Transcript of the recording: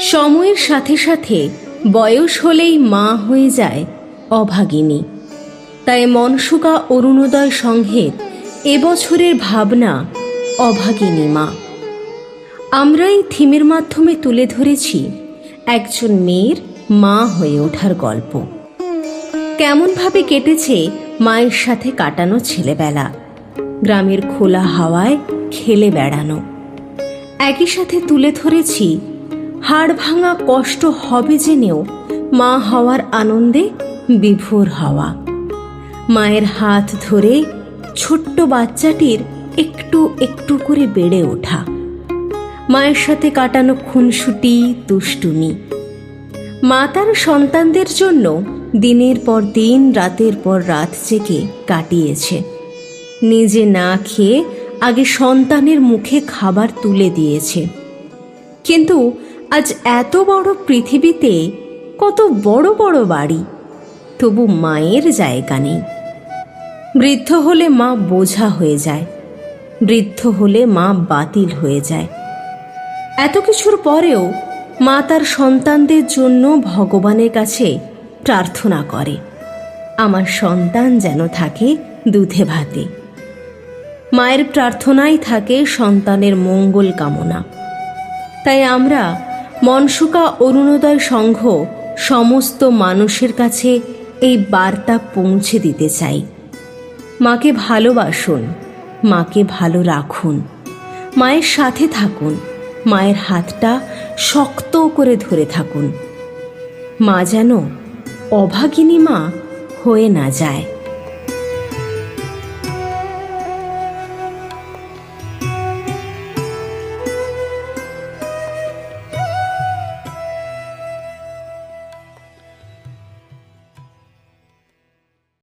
সময়ের সাথে সাথে বয়স হলেই মা হয়ে যায় অভাগিনী। তাই মনসুকা অরুণোদয় সংঘের এবছরের ভাবনা অভাগিনী মা। আমরা এই থিমের মাধ্যমে তুলে ধরেছি একজন মেয়ের মা হয়ে ওঠার গল্প। কেমনভাবে কেটেছে মায়ের সাথে কাটানো ছেলেবেলা। গ্রামের খোলা হাওয়ায় খেলে বেড়ানো। একই সাথে তুলে ধরেছি, হাড় ভাঙা কষ্ট হবে জেনেও মা হওয়ার আনন্দে বিভোর হওয়া। মায়ের হাত ধরে ছোট্ট বাচ্চাটির একটু একটু করে বেড়ে ওঠা। মায়ের সাথে কাটানো খুনসুটি, দুষ্টুমি। মা তার সন্তানদের জন্য দিনের পর দিন, রাতের পর রাত জেগে কাটিয়েছে। নিজে না খেয়ে আগে সন্তানের মুখে খাবার তুলে দিয়েছে। কিন্তু আজ এত বড় পৃথিবীতে কত বড় বড় বাড়ি, তবু মায়ের জায়গা নেই। বৃদ্ধ হলে মা বোঝা হয়ে যায়, বৃদ্ধ হলে মা বাতিল হয়ে যায়। এত কিছুর পরেও মা তার সন্তানদের জন্য ভগবানের কাছে প্রার্থনা করে, আমার সন্তান যেন থাকে দুধে ভাতে। মায়ের প্রার্থনাই থাকে সন্তানের মঙ্গল কামনা। তাই আমরা মনসুকা অরুণোদয় সংঘ সমস্ত মানুষের কাছে এই বার্তা পৌঁছে দিতে চাই। মাকে ভালোবাসুন, মাকে ভালো রাখুন, মায়ের সাথে থাকুন, মায়ের হাতটা শক্ত করে ধরে থাকুন। মা যেন অভাগিনী মা হয়ে না যায়।